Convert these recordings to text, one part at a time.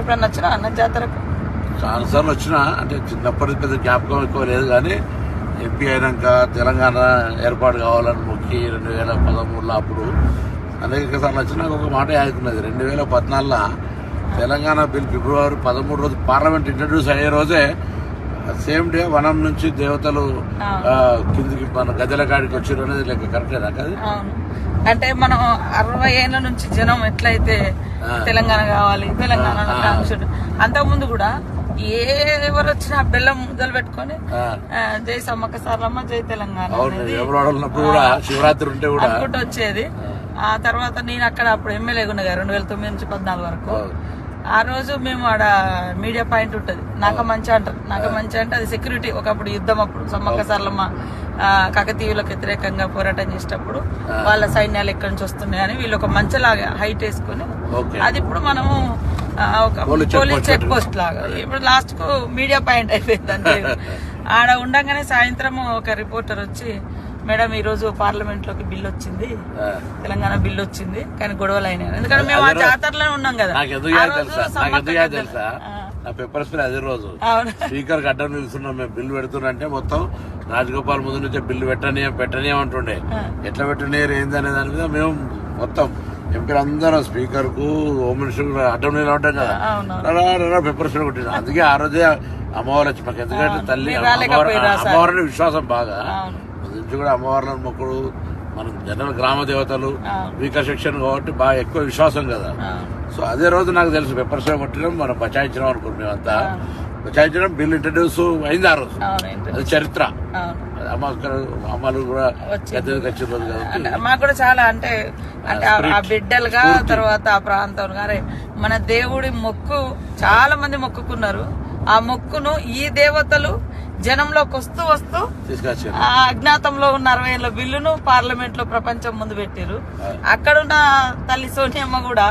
ఎప్పుడన్నా వచ్చినా అన్న జాతరకు? చాలాసార్లు వచ్చిన అంటే చిన్నప్పటి పెద్ద జ్ఞాపకం ఎక్కువ లేదు కానీ ఎంపీ అయినాక తెలంగాణ ఏర్పాటు కావాలని మొక్కి రెండు వేల పదమూడులో అప్పుడు అనేక సార్లు వచ్చినా ఒక మాట ఆగుతున్నది రెండు వేల పద్నాలుగులో తెలంగాణ బిల్ ఫిబ్రవరి పదమూడు రోజు పార్లమెంట్ ఇంట్రడ్యూస్ అయ్యే రోజే సేమ్ డే వనం నుంచి దేవతలు కిందికి మన గద్దెల కాడికి వచ్చారు అనేది లెక్క కరెక్టేనా కదా? అంటే మనం అరవై ఏళ్ళ నుంచి జనం ఎట్లయితే. తెలంగాణ కావాలి తెలంగాణ అంతకుముందు కూడా ఏ ఎవరు వచ్చినా బెల్లం ముద్దలు పెట్టుకొని జై సమ్మక్క సారలమ్మ జై తెలంగాణ శివరాత్రి ఉంటే కూడా. అనుకుంటూ వచ్చేది. ఆ. తర్వాత నేను అక్కడ అప్పుడు ఎమ్మెల్యేగా ఉండగా రెండు వేల తొమ్మిది నుంచి పద్నాలుగు వరకు. ఆ రోజు మేము ఆడ మీడియా పాయింట్ ఉంటుంది. నాక మంచి అంటారు. నాక మంచి అంటే అది సెక్యూరిటీ ఒకప్పుడు యుద్ధం అప్పుడు. సమ్మక్క సార్లమ్మ కాకతీయులకు వ్యతిరేకంగా పోరాటం చేసేటప్పుడు వాళ్ళ సైన్యాలు ఎక్కడి నుంచి వస్తున్నాయి అని వీళ్ళు ఒక మంచలాగా హైట్ వేసుకుని అది ఇప్పుడు మనము ఒక పోలీస్ చెక్ పోస్ట్ లాగా. ఇప్పుడు లాస్ట్కు మీడియా పాయింట్ అయిపోయింది అంతే ఆడ ఉండగానే సాయంత్రం ఒక రిపోర్టర్ వచ్చి మేడం ఈ రోజు పార్లమెంట్లోకి బిల్ వచ్చింది. తెలంగాణ బిల్ వచ్చింది. కానీ గొడవలు అయినాయి. ఎందుకంటే మేము ఆ జాతరలోనే ఉన్నాం కదా. తెలుసా? నా పెప్పర్ స్ప్రే అదే రోజు. స్పీకర్ అడ్డం నిలుస్తున్నాం మేము బిల్లు పెడుతున్నంటే మొత్తం రాజగోపాల్ ముందు నుంచే బిల్లు పెట్టని పెట్టని అంటుండే. ఎట్లా పెట్టనీరు ఏంది అనే దాని మీద మేము మొత్తం ఎంపీలు అందరూ స్పీకర్కు హోమ్ మినిస్టర్ అడ్డం ఉంటాం కదా. పెప్పర్ స్ప్రే కొట్టింది అందుకే ఆ రోజే అమ్మవారు వచ్చి మాకు ఎందుకంటే తల్లి? అమ్మవారిని విశ్వాసం బాగా. నుంచి కూడా అమ్మవార్లను మొక్కుడు మన జనరల్ గ్రామ దేవతలు. వీకర్ సెక్షన్ కాబట్టి బాగా ఎక్కువ విశ్వాసం కదా. సో అదే రోజు నాకు తెలుసు పెప్పర్ కొట్టడం మనం బచాయించడం అనుకున్నాం మేమంతా బచాయించడం బిల్ ఇంట్రడ్యూస్ అయింది ఆ రోజు? అది చరిత్ర. అమ్మలు కూడా మాకు కూడా చాలా అంటే అంటే ఆ- ఆ బిడ్డలుగా తర్వాత ఆ ప్రాంతం గారే మన దేవుడి మొక్కు చాలా మంది మొక్కుకున్నారు. ఆ మొక్కును ఈ దేవతలు జనంలోకి వస్తూ వస్తూ అజ్ఞాతంలో ఉన్న అరవై ఏళ్ళ బిల్లును పార్లమెంట్లో ప్రపంచం ముందు పెట్టారు అక్కడున్న తల్లి సోనియమ్మ కూడా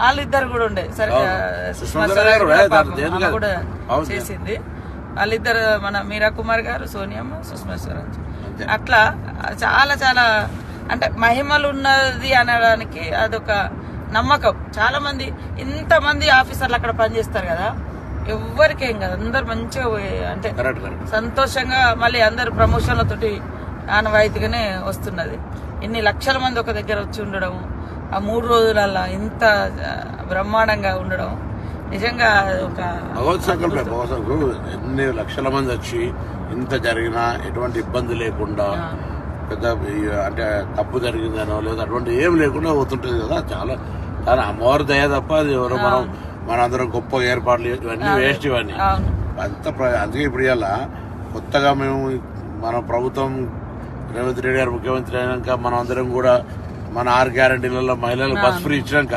వాళ్ళిద్దరు కూడా ఉండే. సరే అవును. ఆ, సుష్మా స్వరాజ్ కూడా. చేసింది. వాళ్ళిద్దరు మన మీరా కుమార్ గారు సోనియమ్మ సుష్మా స్వరాజ్. అట్లా చాలా చాలా అంటే మహిమలు ఉన్నది అనడానికి అదొక నమ్మకం. చాలా మంది ఇంతమంది ఆఫీసర్లు అక్కడ పనిచేస్తారు కదా. ఎవ్వరికేం కదా. అందరు మంచిగా అంటే సంతోషంగా మళ్ళీ అందరు ప్రమోషన్లతోటి ఆనవాయితీగానే వస్తున్నది. ఇన్ని లక్షల మంది ఒక దగ్గర వచ్చి ఉండడం ఆ మూడు రోజులల్లా ఇంత బ్రహ్మాండంగా ఉండడం నిజంగా ఒక ఎన్ని లక్షల మంది వచ్చి ఇంత జరిగినా ఎటువంటి ఇబ్బంది లేకుండా పెద్ద అంటే తప్పు జరిగిందనో లేదా అటువంటి ఏం లేకుండా పోతుంటది కదా. చాలా చాలా అమ్మవారి దయ తప్ప అది ఎవరో మనం మనందరం గొప్ప ఏర్పాట్లు ఇవన్నీ వేస్ట్ ఇవన్నీ. అంత అందుకే ఇప్పుడు ఇవాళ కొత్తగా మేము మన ప్రభుత్వం రేవంత్ రెడ్డి గారు ముఖ్యమంత్రి అయినాక మనం అందరం కూడా మన ఆరు గ్యారంటీలలో మహిళలకు బస్ ఫ్రీ ఇచ్చినాక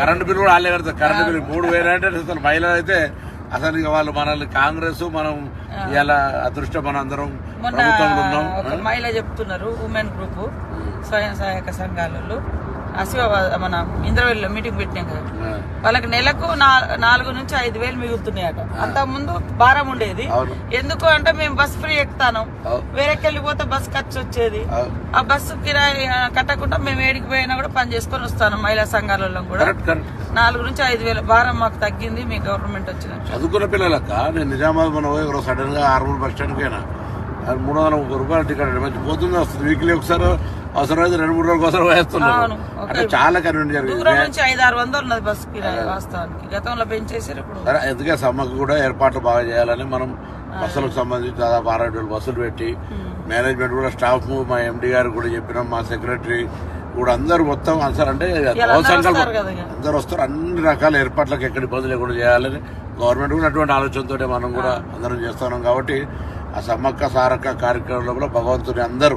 కరెంటు బిల్లు కూడా వాళ్ళే కడతారు. కరెంటు బిల్లు మూడు వేలు అంటే అసలు మహిళలు అయితే అసలు ఇక వాళ్ళు మనల్ని కాంగ్రెస్ మనం ఇలా అదృష్టం మన అందరం ప్రభుత్వంలో ఉన్నాం. మహిళ చెప్తున్నారు ఉమెన్ గ్రూప్ స్వయం సహాయక సంఘాలలో. ఆసిఫాబాద్ మన ఇంద్రవెల్లిలో మీటింగ్ పెట్టినాం కదా. వాళ్ళకి నెలకు నాలుగు నుంచి ఐదు వేలు మిగులుతున్నాయట. అంత ముందు భారం ఉండేది. ఎందుకు అంటే మేము బస్ ఫ్రీ ఎక్కుతాను. వేరేకి వెళ్ళిపోతే బస్ ఖర్చు వచ్చేది. ఆ బస్సు కిరాయి కట్టకుండా మేము ఏడికి పోయినా కూడా పని చేసుకొని వస్తాను మహిళా సంఘాలలో కూడా. నాలుగు నుంచి ఐదు వేల. భారం మాకు తగ్గింది మీ గవర్నమెంట్ వచ్చిన చదువుకున్న పిల్లలక్క నేను నిజామాబాద్ మన సడన్గా ఆర్మూర్ బస్ స్టాండ్ పోయినా. మూడు వందల ముప్పై రూపాయలు టికెట్ మంచి పోతుంది వస్తుంది? వీక్లీ ఒకసారి అవసరమైతే రెండు మూడు రోజులకు ఒకసారి వేస్తున్నారు. అంటే చాలా కన్వీనియంట్ జరిగింది. ఐదు ఆరు వందలు ఉన్నది బస్ వాస్తవానికి. గతంలో పెంచేసారు ఇప్పుడు. సరే ఎందుకే సమ్మకు కూడా ఏర్పాట్లు బాగా చేయాలని మనం బస్సులకు సంబంధించి దాదాపు అరవై వేలు బస్సులు పెట్టి మేనేజ్మెంట్ కూడా స్టాఫ్ మా ఎండి గారు కూడా చెప్పినాం మా సెక్రటరీ కూడా అందరూ మొత్తం అసలు అంటే అందరూ సంకల్పం. అందరూ వస్తారు అన్ని రకాల ఏర్పాట్లకు ఎక్కడ ఇబ్బంది లేకుండా చేయాలని గవర్నమెంట్ కూడా అటువంటి ఆలోచనతో మనం కూడా అందరం చేస్తున్నాం. కాబట్టి ఆ సమ్మక్క సారక్క కార్యక్రమంలో కూడా భగవంతుని అందరూ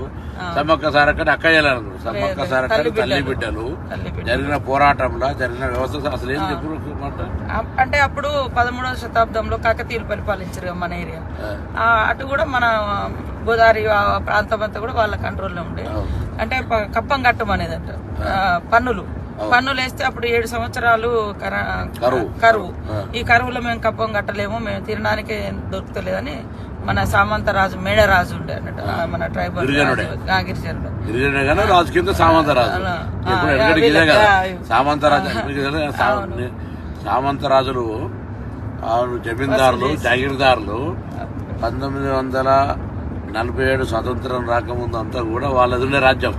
సమ్మక్క సారక్క అంటే అక్కయ్యలు అనుకుంటారు సమ్మక్క సారక్క తల్లి బిడ్డలు. జరిగిన పోరాటంలో జరిగిన వ్యవస్థ అసలు ఏం అంటే అప్పుడు పదమూడవ శతాబ్దంలో కాకతీయులు పరిపాలించారు మన ఏరియా. ఆ, అటు కూడా మన గోదావరి ప్రాంతం అంతా కూడా వాళ్ళ కంట్రోల్లో ఉండే. అంటే కప్పం కట్టం అనేది అంట పన్నులు. పన్నులు వేస్తే అప్పుడు ఏడు సంవత్సరాలు కర- కరువు. కరువు. ఈ కరువులో మేము కప్పం కట్టలేము మేము తినడానికి దొరుకుతలేదని మన సామంత రాజు మేడరాజు ఉండే అన్నట్టు మన ట్రైబల్ గిరిజనుడే. రాజు. కింద. సామంతరాజు సామంతరాజు సామంతరాజులు జమీందారులు జాగీర్దారులు పంతొమ్మిది వందల నలభై ఏడు స్వతంత్రం రాకముందు అంతా కూడా వాళ్ళది ఉండే రాజ్యం.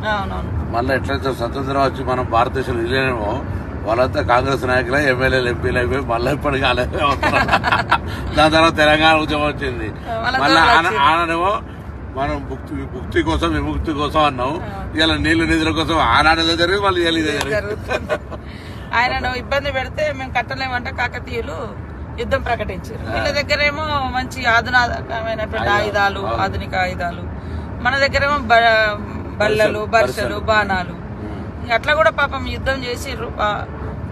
మళ్ళీ ఎట్లయితే స్వతంత్రం వచ్చి మనం భారతదేశంలో విలీనమో వాళ్ళంతా కాంగ్రెస్ నాయకులే ఎమ్మెల్యేలు ఎంపీలు అయిపోయి మళ్ళీ అవుతున్నారు. దాని తర్వాత తెలంగాణ ఉద్యమం వచ్చింది. మళ్ళా ఆనాడేమో మనం ముక్తి ముక్తి కోసం విముక్తి కోసం అన్నాం. ఇలా నీళ్ళు నిధుల కోసం ఆనాడేదో జరిగింది మళ్ళీ ఇదే జరుగుతుంది. ఆయనను ఇబ్బంది పెడితే మేము కట్టలేమంటే కాకతీయులు యుద్ధం ప్రకటించారు. వీళ్ళ దగ్గరేమో మంచి ఆధునికమైనటువంటి ఆయుధాలు ఆధునిక ఆయుధాలు. మన దగ్గరేమో బల్లలు బర్షలు బాణాలు. అట్లా కూడా పాపం యుద్ధం చేసిర్రు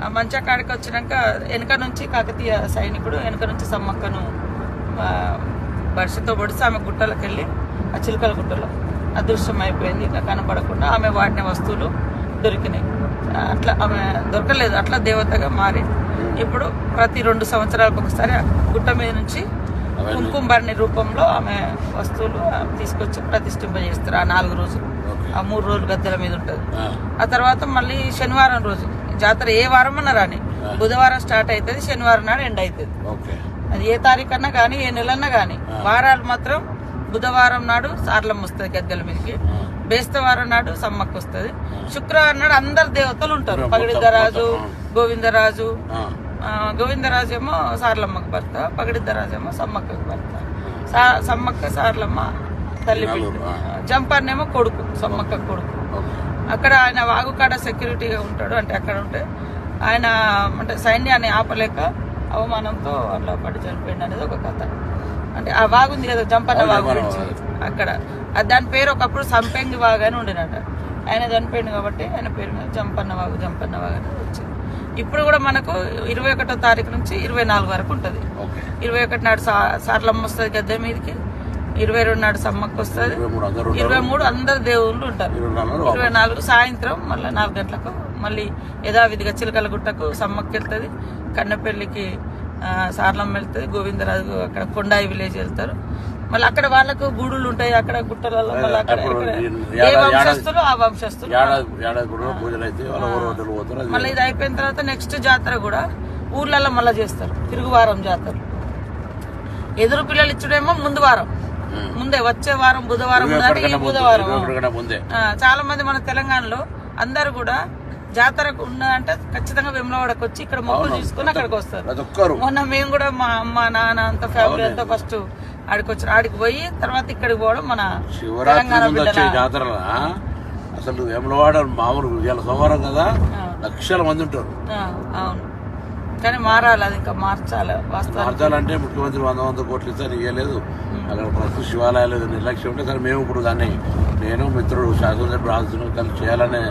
మంచా కాడికి వచ్చినాక వెనక నుంచి కాకతీయ సైనికుడు వెనక నుంచి సమ్మక్కను ఆ, బర్షతో పొడిచి ఆమె గుట్టలకు వెళ్ళి ఆ చిలుకల గుట్టలో అదృశ్యం అయిపోయింది ఇక కనపడకుండా ఆమె వాడిన వస్తువులు దొరికినాయి. అట్లా ఆమె దొరకలేదు. అట్లా దేవతగా మారి ఇప్పుడు ప్రతి రెండు సంవత్సరాలకు ఒకసారి గుట్ట మీద నుంచి కుంకుమ రూపంలో ఆమె వస్తువులు తీసుకొచ్చి ప్రతిష్ఠింపజేస్తారు. ఆ నాలుగు రోజులు. ఆ మూడు రోజులు గద్దెల మీద ఉంటుంది. ఆ, తర్వాత మళ్ళీ శనివారం రోజు. జాతర ఏ వారం అన్నా రాని. బుధవారం స్టార్ట్ అవుతుంది శనివారం నాడు ఎండ్ అవుతుంది అది ఏ తారీఖు అన్నా కానీ ఏ నెలన్నా కానీ వారాలు మాత్రం బుధవారం నాడు సార్లమ్మ వస్తుంది గద్దెల మీదకి. బేస్తవారం నాడు సమ్మక్క వస్తుంది. శుక్రవారం నాడు అందరు దేవతలు ఉంటారు. పగడిద్దరాజు గోవిందరాజు. గోవిందరాజు ఏమో సార్లమ్మకు భర్త పగడిద్దరాజు ఏమో సమ్మక్కకు భర్త. సమ్మక్క సార్లమ్మ తల్లి జంపర్నేమో కొడుకు సమ్మక్క కొడుకు. అక్కడ ఆయన వాగుకాడ సెక్యూరిటీగా ఉంటాడు అంటే అక్కడ ఉంటే ఆయన అంటే సైన్యాన్ని ఆపలేక అవమానంతో అట్లా పడి చనిపోయింది అనేది ఒక కథ. అంటే ఆ వాగు ఉంది కదా జంపన్న వాగు గురించి అక్కడ. దాని పేరు ఒకప్పుడు సంపెంగి వాగు అని ఉండినట ఆయన చనిపోయింది కాబట్టి ఆయన పేరు మీద జంపన్న వాగు జంపన్న వాగు అని వచ్చింది. ఇప్పుడు కూడా మనకు ఇరవై ఒకటో తారీఖు నుంచి ఇరవై నాలుగు వరకు ఉంటుంది. ఇరవై ఒకటి నాడు సార్లమ్మ వస్తుంది గద్దె మీదకి ఇరవై రెండు నాడు సమ్మక్క వస్తుంది ఇరవై మూడు అందరూ దేవుళ్ళు ఉంటారు. ఇరవై నాలుగు సాయంత్రం మళ్ళీ నాలుగు గంటలకు మళ్ళీ యథావిధిగా చిలకల గుట్టకు సమ్మక్కి వెళ్తుంది కన్నపల్లికి సార్లమ్మ వెళ్తుంది గోవిందరాజు అక్కడ కొండాయి విలేజ్ వెళ్తారు. మళ్ళీ అక్కడ వాళ్ళకు గూడులు ఉంటాయి అక్కడ గుట్టలలో మళ్ళీ అక్కడ ఏ వంశస్థులు ఆ వంశస్థులు. మళ్ళీ ఇది అయిపోయిన తర్వాత నెక్స్ట్ జాతర కూడా ఊర్లలో మళ్ళీ చేస్తారు తిరుగువారం జాతర. ఎదురు పిల్లలు ఇచ్చుడేమో ముందు వారం. ముందే వచ్చే వారం బుధవారం బుధవారం. చాలా మంది మన తెలంగాణలో అందరు కూడా జాతరకు ఉన్నదంటే ఖచ్చితంగా వెమ్లవాడకు వచ్చి ఇక్కడ మొక్కులు తీసుకుని అక్కడికి వస్తారు. మొన్న మేము కూడా మా అమ్మ నాన్న అంత ఫ్యామిలీ అంతా ఫస్ట్ ఆడికి వచ్చారు ఆడికి పోయి తర్వాత ఇక్కడికి పోవడం మన శివరాత్రి జాతర అసలు వేములవాడ మామూలు సోమవారం కదా. లక్షల మంది ఉంటారు. అవును. కానీ మారాలి అది ఇంకా మార్చాలి మార్చాలంటే ముఖ్యమంత్రి వంద వంద కోట్లు ఇస్తే ఇవ్వలేదు అక్కడ ప్రస్తుత శివాలయాలు నిర్లక్ష్యం ఉంటే సరే మేము ఇప్పుడు దాన్ని నేను మిత్రుడు శాసనసభ్యుడు రాజును కలిసి చేయాలనే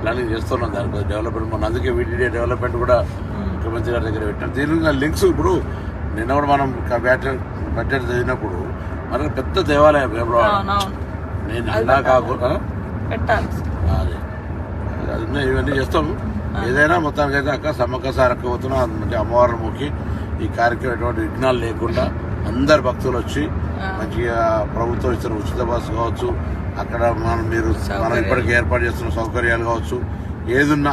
ప్లానింగ్ చేస్తున్నాం దాని డెవలప్మెంట్. మొన్న అందుకే వీటీడీ డెవలప్మెంట్ కూడా ముఖ్యమంత్రి గారి దగ్గర పెట్టాం దీని లింక్స్ ఇప్పుడు నిన్న కూడా మనం బడ్జెట్ బడ్జెట్ చదివినప్పుడు మనకు పెద్ద దేవాలయం నేను అలా కాకుండా పెట్టాలి. అదే. ఇవన్నీ చేస్తాం ఏదైనా మొత్తానికి అయితే అక్క సమ్మక్క సారక్క పోతున్నా అంటే అమ్మవారిని మొక్కి ఈ కార్యక్రమం ఎటువంటి విఘ్నాలు లేకుండా అందరు భక్తులు వచ్చి మంచిగా ప్రభుత్వం ఇచ్చిన ఉచిత బస్సు కావచ్చు అక్కడ మనం మీరు మనం ఇప్పటికి ఏర్పాటు చేస్తున్న సౌకర్యాలు కావచ్చు ఏదున్నా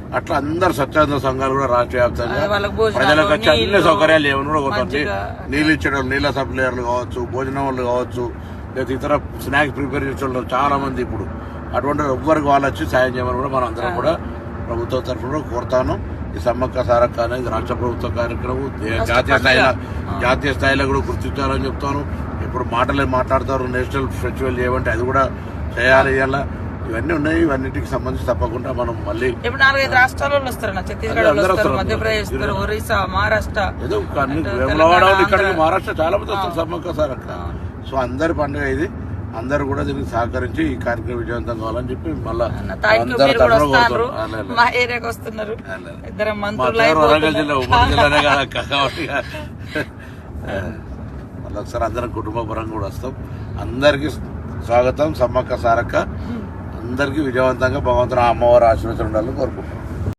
అట్లా అందరు స్వచ్ఛంద సంఘాలు కూడా రాష్ట్ర వ్యాప్తంగా ప్రజలకు వచ్చి అన్ని సౌకర్యాలు ఏమైనా కూడా కొట్టండి. నీళ్ళు ఇచ్చడం నీళ్ళ సప్లైయర్లు కావచ్చు భోజనం వాళ్ళు కావచ్చు లేదా ఇతర స్నాక్స్ ప్రిపేర్ చేసే చాలా మంది ఇప్పుడు. అటువంటి ఎవ్వరికి వాళ్ళు వచ్చి సాయం చేయమని కూడా మనం అందరం కూడా ప్రభుత్వం తరఫున కూడా కోరుతాను. ఈ సమ్మక్క సారక్క అనేది రాష్ట్ర ప్రభుత్వ కార్యక్రమం. జాతీయ స్థాయిలో జాతీయ స్థాయిలో కూడా గుర్తించాలని చెప్తాను. ఇప్పుడు మాటలే మాట్లాడతారు. నేషనల్ ఫెస్టివల్ చేయమంటే అది కూడా చేయాలి ఇవాళ ఇవన్నీ ఉన్నాయి ఇవన్నిటికి సంబంధించి తప్పకుండా మనం మళ్ళీ ఇప్పుడు నాలుగైదు వస్తారు. ఛత్తీస్గఢ్ వస్తారు. మధ్యప్రదేశ్ ఒరిస్సా మహారాష్ట్ర ఏదో వేములవాడ ఇక్కడికి. మహారాష్ట్ర చాలా మంది వస్తారు సమ్మక్క సారక్క సో అందరి పండుగ ఇది. అందరు కూడా దీనికి సహకరించి ఈ కార్యక్రమం విజయవంతం కావాలని చెప్పి మళ్ళా వరంగల్ జిల్లా. ఉమ్మడి జిల్లానే కదా కాబట్టి మళ్ళీ ఒకసారి అందరం కుటుంబ పరంగా కూడా వస్తాం. అందరికి స్వాగతం సమ్మక్క సారక్క. అందరికీ విజయవంతంగా భగవంతుడు అమ్మవారు అమ్మవారి ఆశీర్వచనం ఉండాలని కోరుకుంటున్నాం.